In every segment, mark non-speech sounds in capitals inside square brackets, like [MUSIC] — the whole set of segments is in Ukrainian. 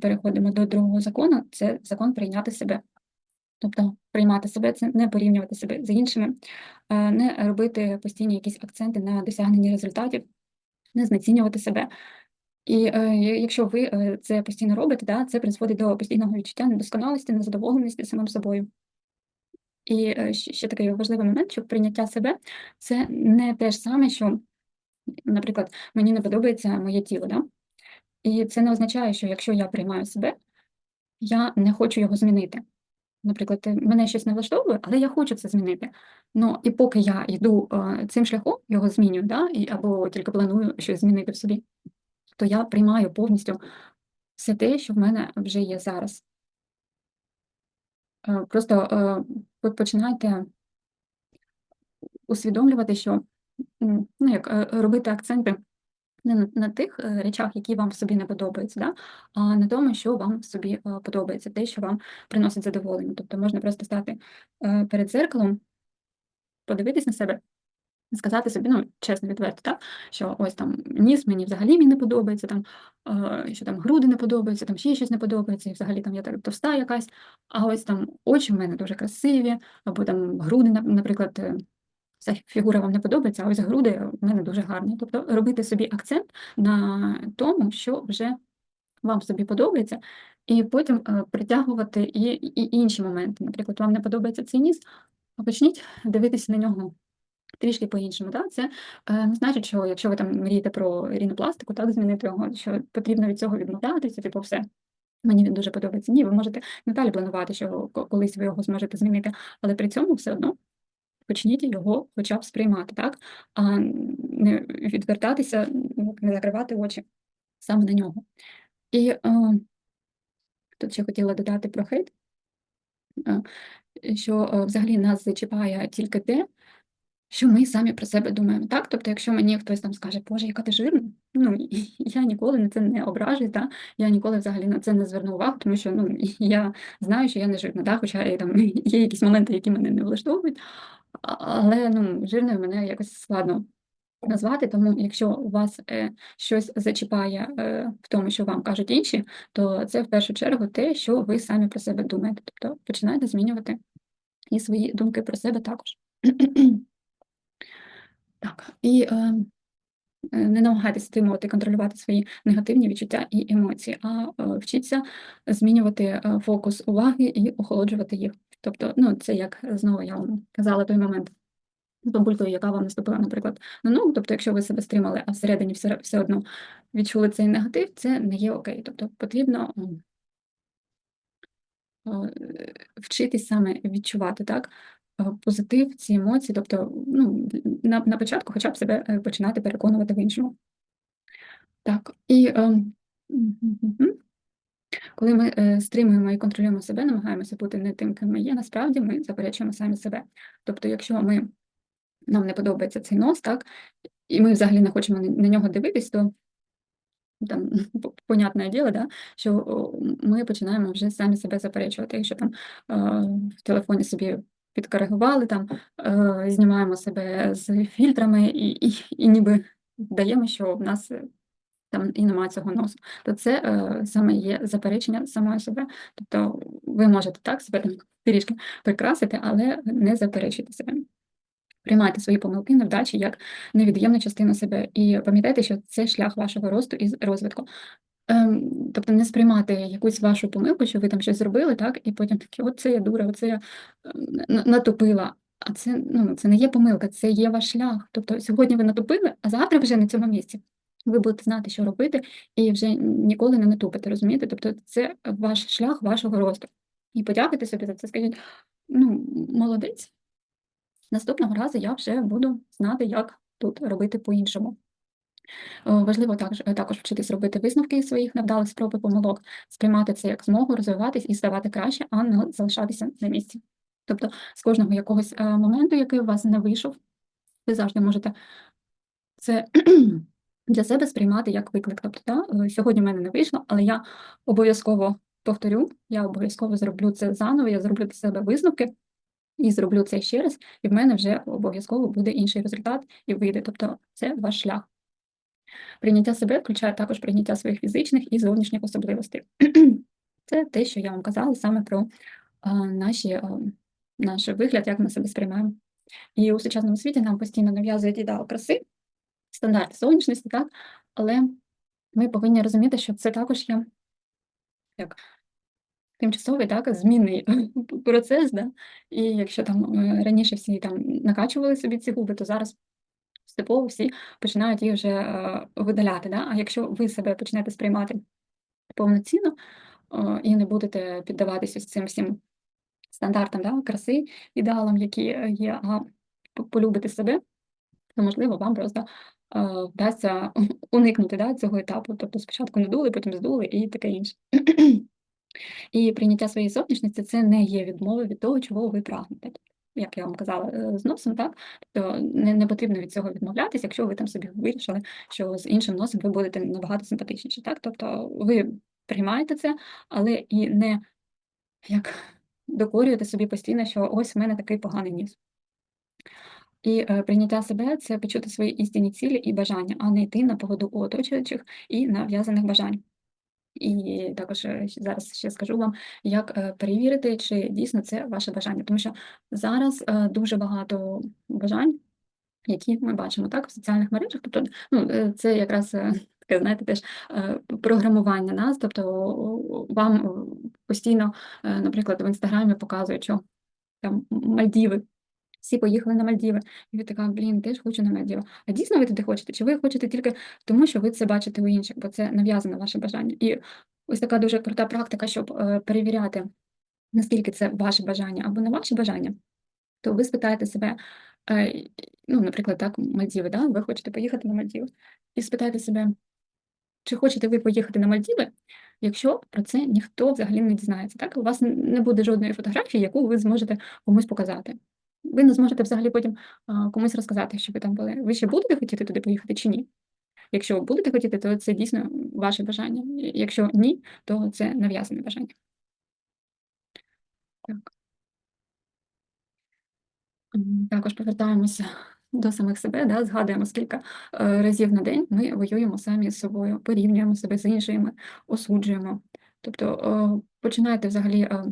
переходимо до другого закону, це закон прийняти себе. Тобто приймати себе це не порівнювати себе з іншими, е, не робити постійні якісь акценти на досягненні результатів, не знецінювати себе. І е, якщо ви е, це постійно робите, да, це призводить до постійного відчуття недосконалості, незадоволеності самим собою. І ще такий важливий момент, що прийняття себе це не те ж саме, що, наприклад, мені не подобається моє тіло. Да? І це не означає, що якщо я приймаю себе, я не хочу його змінити. Наприклад, мене щось не влаштовує, але я хочу це змінити. Ну і поки я йду е, цим шляхом, його змінюю, да, і, або тільки планую щось змінити в собі, то я приймаю повністю все те, що в мене вже є зараз. Е, Просто е, починайте усвідомлювати, що ну, як робити акценти не на, тих е, речах, які вам собі не подобаються, да? а на тому, що вам собі е, подобається, те, що вам приносить задоволення. Тобто можна просто стати е, перед зеркалом, подивитись на себе, сказати собі, ну, чесно, відверто, так? що ось там ніс мені взагалі мені не подобається, там, що там груди не подобаються, там ще щось не подобається, і взагалі там я так товста якась, а ось там очі в мене дуже красиві, або там груди, нап- наприклад. Ця фігура вам не подобається, а ось груди в мене дуже гарні. Тобто робити собі акцент на тому, що вже вам собі подобається, і потім е, притягувати і, і інші моменти. Наприклад, вам не подобається цей ніс, а почніть дивитися на нього трішки по-іншому. Да? Це е, не значить, що якщо ви там мрієте про рінопластику, так змінити його, що потрібно від цього відмовлятися, типу, все. Мені він дуже подобається. Ні, ви можете надалі планувати, що колись ви його зможете змінити, але при цьому все одно почніть його хоча б сприймати, так? А не відвертатися, не закривати очі саме на нього. І е, тут ще хотіла додати про хейт, що взагалі нас зачіпає тільки те, що ми самі про себе думаємо. Так? Тобто, якщо мені хтось там скаже, Боже, яка ти жирна, ну [LAUGHS] я ніколи на це не ображусь, да? я ніколи взагалі на це не зверну увагу, тому що ну, [LAUGHS] я знаю, що я не жирна, да? хоча і, там, [LAUGHS] є якісь моменти, які мене не влаштовують, але ну, жирною мене якось складно назвати, тому якщо у вас е, щось зачіпає е, в тому, що вам кажуть інші, то це в першу чергу те, що ви самі про себе думаєте. Тобто починайте змінювати і свої думки про себе також. [CLEARS THROAT] Так, і е, не намагайтеся стримувати, контролювати свої негативні відчуття і емоції, а е, вчіться змінювати е, фокус уваги і охолоджувати їх. Тобто, ну, це як знову я вам казала той момент з бабулькою, яка вам наступила, наприклад, на ногу. Тобто, якщо ви себе стримали, а всередині все, все одно відчули цей негатив, це не є окей. Тобто потрібно вчитись саме відчувати так, е, позитив, ці емоції, тобто ну, на, на початку хоча б себе е, починати переконувати в іншому. Так, і е. Коли ми е, стримуємо і контролюємо себе, намагаємося бути не тим, ким ми є, насправді ми заперечуємо самі себе. Тобто, якщо ми, нам не подобається цей нос, так, і ми взагалі не хочемо на, нього дивитись, то там [LAUGHS] понятне діло, да, що ми починаємо вже самі себе заперечувати. Якщо там е, в телефоні собі підкоригували, там е, знімаємо себе з фільтрами і, і, і ніби даємо, що в нас там і немає цього носу, то це е, саме є заперечення самої себе. Тобто ви можете так себе там трішки прикрасити, але не заперечуйте себе. Приймайте свої помилки, невдачі як невід'ємну частину себе, і пам'ятайте, що це шлях вашого росту і розвитку. Ем, тобто не сприймати якусь вашу помилку, що ви там щось зробили, так, і потім такі, оце я дура, оце я ем, на- натупила. А це, ну, це не є помилка, це є ваш шлях. Тобто сьогодні ви натупили, а завтра вже на цьому місці. Ви будете знати, що робити, і вже ніколи не натупите, розумієте? Тобто це ваш шлях вашого росту. І подякуйте собі за це, скажіть, ну, молодець, Наступного разу я вже буду знати, як тут робити по-іншому. Е, Важливо також, також вчитись робити висновки своїх невдалих спроб і помилок, сприймати це як змогу, розвиватись і ставати краще, а не залишатися на місці. Тобто з кожного якогось е, моменту, який у вас не вийшов, ви завжди можете це для себе сприймати як виклик. Тобто, да, е, сьогодні в мене не вийшло, але я обов'язково повторю, я обов'язково зроблю це заново, я зроблю для себе висновки, і зроблю це ще раз, і в мене вже обов'язково буде інший результат і вийде. Тобто це ваш шлях. Прийняття себе включає також прийняття своїх фізичних і зовнішніх особливостей. [CLEARS THROAT] Це те, що я вам казала саме про а, наші, а, наш вигляд, як ми себе сприймаємо. І у сучасному світі нам постійно нав'язують ідеал краси, стандарт зовнішності, так? але ми повинні розуміти, що це також є як тимчасовий, так, змінний [LAUGHS] процес. Да? І якщо там е, раніше всі там накачували собі ці губи, то зараз поступово всі починають їх вже е, видаляти. Да? А якщо ви себе почнете сприймати повноцінно е, і не будете піддаватися цим всім стандартам да, краси, ідеалам, які є, а полюбити себе, то можливо вам просто вдасться [LAUGHS] уникнути да, цього етапу. Тобто спочатку надули, потім здули і таке інше. [CLEARS THROAT] І прийняття своєї зовнішності це не є відмова від того, чого ви прагнете. Як я вам казала, е, з носом, так то не, не потрібно від цього відмовлятися, якщо ви там собі вирішили, що з іншим носом ви будете набагато симпатичніші. Так, тобто ви приймаєте це, але і не як [LAUGHS] докорюєте собі постійно, що ось в мене такий поганий ніс. І е, прийняття себе це почути свої істинні цілі і бажання, а не йти на поводу у оточуючих і нав'язаних бажань. І також е, зараз ще скажу вам, як е, перевірити, чи дійсно це ваше бажання, тому що зараз дуже багато бажань, які ми бачимо так в соціальних мережах. Тобто, ну це якраз таке, знаєте, теж програмування нас. Тобто вам постійно, наприклад, в інстаграмі показують, що там Мальдіви. Всі поїхали на Мальдіви, і ви така, блін, теж хочу на Мальдіви. А дійсно ви туди хочете? Чи ви хочете тільки тому, що ви це бачите у інших, бо це нав'язане ваше бажання? І ось така дуже крута практика, щоб е, перевіряти, наскільки це ваше бажання або не ваше бажання, то ви спитаєте себе, е, ну, наприклад, так, Мальдіви, да? ви хочете поїхати на Мальдіви, і спитаєте себе, чи хочете ви поїхати на Мальдіви, якщо про це ніхто взагалі не дізнається. Так? У вас не буде жодної фотографії, яку ви зможете комусь показати. Ви не зможете взагалі потім комусь розказати, що ви там були. Ви ще будете хотіти туди поїхати чи ні? Якщо будете хотіти, то це дійсно ваше бажання. Якщо ні, то це нав'язане бажання. Так. Також повертаємося до самих себе, да, згадуємо, скільки е, разів на день ми воюємо самі з собою, порівнюємо себе з іншими, осуджуємо. Тобто е, починайте взагалі е,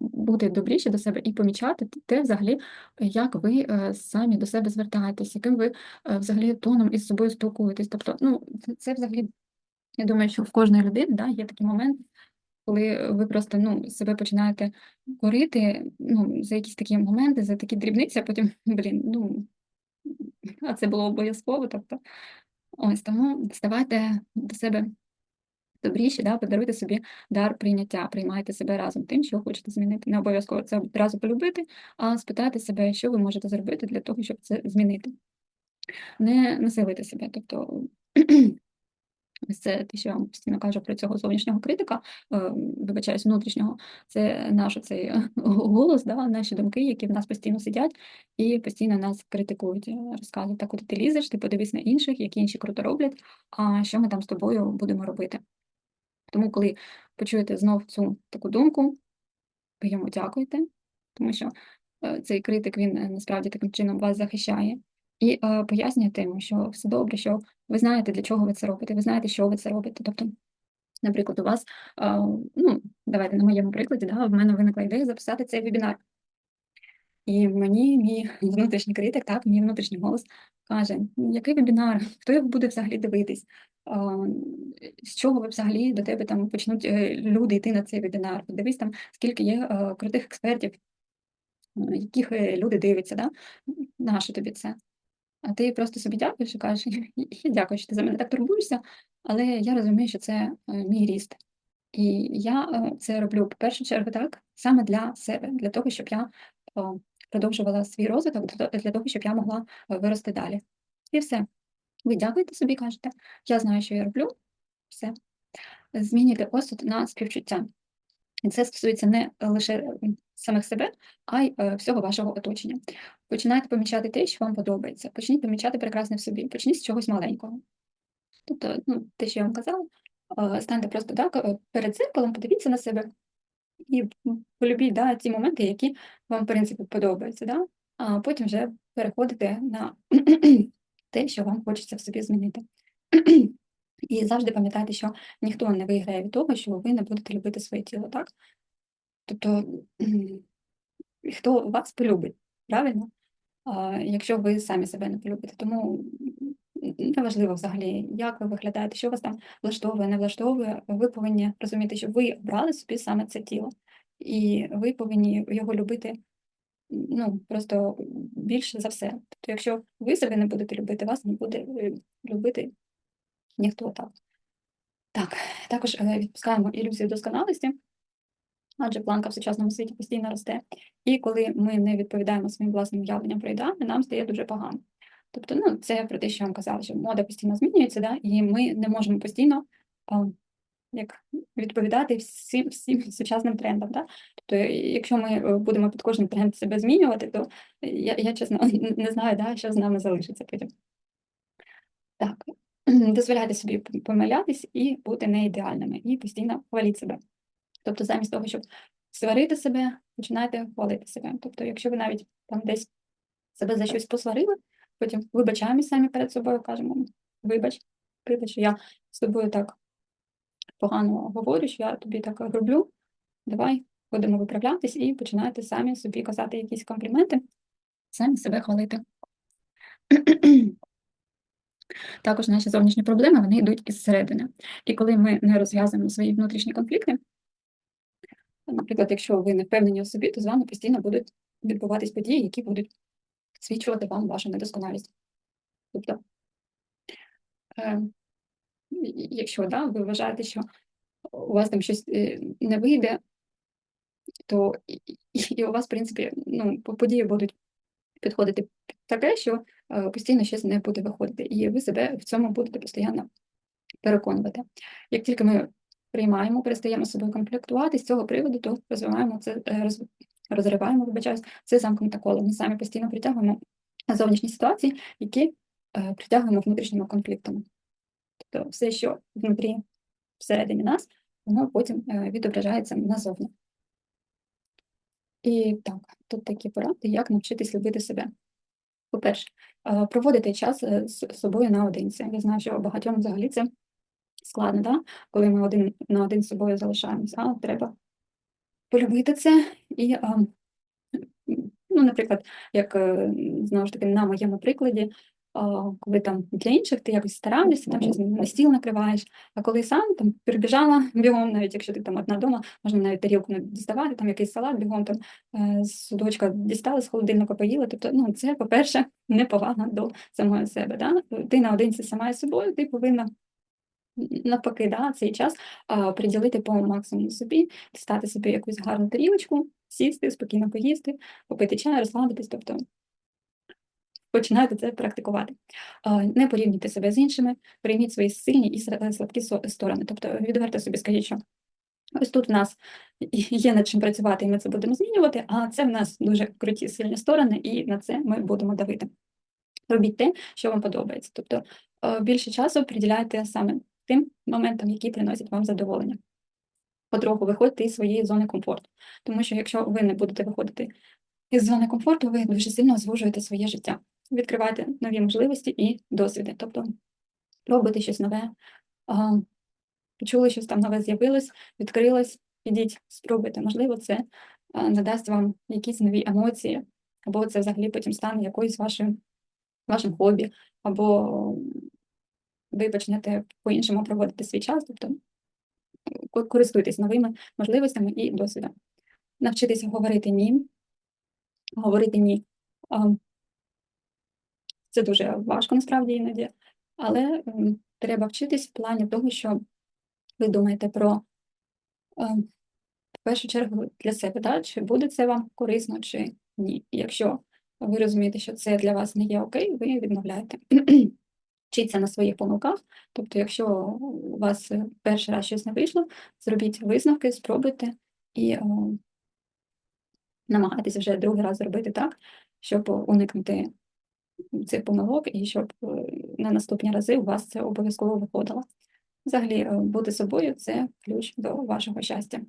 бути добріші до себе і помічати те, взагалі, як ви самі до себе звертаєтесь, яким ви взагалі тоном із собою спілкуєтесь. Тобто, ну, це взагалі, я думаю, що в кожної людини да, є такий момент, коли ви просто ну, себе починаєте корити ну, за якісь такі моменти, за такі дрібниці, а потім, [LAUGHS] блін, ну а це було обов'язково. Тобто, ось тому ставайте до себе добріші, да, подаруйте собі дар прийняття, приймайте себе разом тим, що хочете змінити. Не обов'язково це одразу полюбити, а спитати себе, що ви можете зробити для того, щоб це змінити. Не насилити себе. Тобто це те, що я вам постійно кажу про цього зовнішнього критика, е, вибачаюсь, внутрішнього, це наш цей голос, да, наші думки, які в нас постійно сидять і постійно нас критикують, розказують, так, куди ти лізеш, ти подивись на інших, які інші круто роблять, а що ми там з тобою будемо робити. Тому, коли почуєте знов цю таку думку, ви йому дякуйте, тому що е, цей критик він насправді таким чином вас захищає. І е, пояснюєте йому, що все добре, що ви знаєте, для чого ви це робите, ви знаєте, що ви це робите. Тобто, наприклад, у вас, е, ну, давайте на моєму прикладі, да, в мене виникла ідея записати цей вебінар. І мені мій внутрішній критик, так, мій внутрішній голос каже, який вебінар, хто його буде взагалі дивитись, з чого взагалі до тебе там почнуть е, люди йти на цей вебінар, подивись там, скільки є е, крутих експертів, яких е, люди дивляться, да? нащо тобі це? А ти просто собі дякуєш і кажеш, [LAUGHS] дякую, що ти за мене так турбуєшся, але я розумію, що це мій ріст. І я це роблю в першу чергу так, саме для себе, для того, щоб я продовжувала свій розвиток, для того, щоб я могла е, вирости далі. І все. Ви дякуєте собі, кажете, я знаю, що я роблю, все. Змінюйте осуд на співчуття. І це стосується не лише самих себе, а й всього вашого оточення. Починайте помічати те, що вам подобається. Почніть помічати прекрасне в собі, почніть з чогось маленького. Тобто, ну, те, що я вам казала, станьте просто так е, перед зеркалом, подивіться на себе і полюбіть да, ті моменти, які вам, в принципі, подобаються. Да? А потім вже переходите на [CLEARS THROAT] те, що вам хочеться в собі змінити. [CLEARS THROAT] І завжди пам'ятайте, що ніхто не виграє від того, що ви не будете любити своє тіло, так? Тобто, [CLEARS THROAT] хто вас полюбить, правильно? Якщо ви самі себе не полюбите. Тому неважливо взагалі, як ви виглядаєте, що вас там влаштовує, не влаштовує. Ви повинні розуміти, що ви обрали собі саме це тіло, і ви повинні його любити ну, просто більше за все. Тобто, якщо ви себе не будете любити, вас не буде е, любити ніхто так. Так, також е, відпускаємо ілюзію досконалості, адже планка в сучасному світі постійно росте. І коли ми не відповідаємо своїм власним уявленням про ідеали, нам стає дуже погано. Тобто, ну, це про те, що я вам казала, що мода постійно змінюється, да? і ми не можемо постійно а, як відповідати всім всім сучасним трендам. Да? Тобто, якщо ми е, будемо під кожен тренд себе змінювати, то я, я чесно [LAUGHS] не знаю, да, що з нами залишиться потім. Так, [CLEARS THROAT] дозволяйте собі помилятись і бути не ідеальними, і постійно хваліть себе. Тобто, замість того, щоб сварити себе, починайте хвалити себе. Тобто, якщо ви навіть там десь себе за щось посварили, потім вибачаємось самі перед собою, кажемо, вибач, вибач, я з тобою так погано говорю, що я тобі так роблю. Давай будемо виправлятись і починайте самі собі казати якісь компліменти, самі себе хвалити. [CLEARS THROAT] Також наші зовнішні проблеми вони йдуть із середини. І коли ми не розв'язуємо свої внутрішні конфлікти, наприклад, якщо ви не впевнені у собі, то з вами постійно будуть відбуватись події, які будуть свідчувати вам вашу недосконалість. Тобто, е, якщо да, ви вважаєте, що у вас там щось е, не вийде, то і, і- у вас, в принципі, ну, події будуть підходити під таке, що е, постійно щось не буде виходити, і ви себе в цьому будете постійно переконувати. Як тільки ми приймаємо, перестаємо собою конфліктувати з цього приводу, то розвиваємо це, е, розриваємо, вибачаюсь, це замкнуте коло. Ми самі постійно притягуємо зовнішні ситуації, які е, притягуємо внутрішніми конфліктами. Тобто все, що внутрі всередині нас, воно потім е, відображається назовні. І так, тут такі поради, як навчитись любити себе. По-перше, е, проводити час е, з собою наодинці. Я знаю, що багатьом взагалі це складно, да? коли ми один на один з собою залишаємося, а треба полюбити це і, ну, наприклад, як е, знову ж таки на моєму прикладі, коли там для інших ти якось стараєшся, там щось на стіл накриваєш, а коли сам там прибіжала бігом, навіть якщо ти там одна вдома, можна навіть тарілку не діставати, там якийсь салат бігом там е, з судочка дістали з холодильника, поїла. Тобто, ну це, по-перше, [LAUGHS] неповага до самої себе. Да? Ти наодинці сама з собою, ти повинна. Навпаки, да, цей час а, приділити по максимуму собі, дістати собі якусь гарну тарілочку, сісти, спокійно поїсти, попити чай, розслабитись, тобто починайте це практикувати. Не порівнюйте себе з іншими, прийміть свої сильні і слабкі сторони. Тобто відверто собі скажіть, що ось тут в нас є над чим працювати, і ми це будемо змінювати, а це в нас дуже круті сильні сторони, і на це ми будемо давити. Робіть те, що вам подобається. Тобто більше часу приділяйте саме тим моментам, які приносять вам задоволення. Потроху виходьте із своєї зони комфорту. Тому що якщо ви не будете виходити із зони комфорту, ви дуже сильно звужуєте своє життя. Відкривайте нові можливості і досвіди. Тобто пробуйте щось нове, почули щось там нове з'явилось, відкрилось, ідіть, спробуйте. Можливо, це надасть вам якісь нові емоції, або це взагалі потім стане якоюсь вашим, вашим хобі, або ви почнете по-іншому проводити свій час, тобто користуйтесь новими можливостями і досвідом. Навчитися говорити ні, говорити ні. Це дуже важко насправді іноді, але треба вчитись в плані того, що ви думаєте про в першу чергу для себе, да? чи буде це вам корисно, чи ні. Якщо ви розумієте, що це для вас не є окей, ви відмовляєте. Вчіться на своїх помилках. Тобто, якщо у вас е, перший раз щось не вийшло, зробіть висновки, спробуйте і о, намагайтесь вже другий раз зробити так, щоб уникнути цих помилок і щоб е, на наступні рази у вас це обов'язково виходило. Взагалі, е, бути собою це ключ до вашого щастя.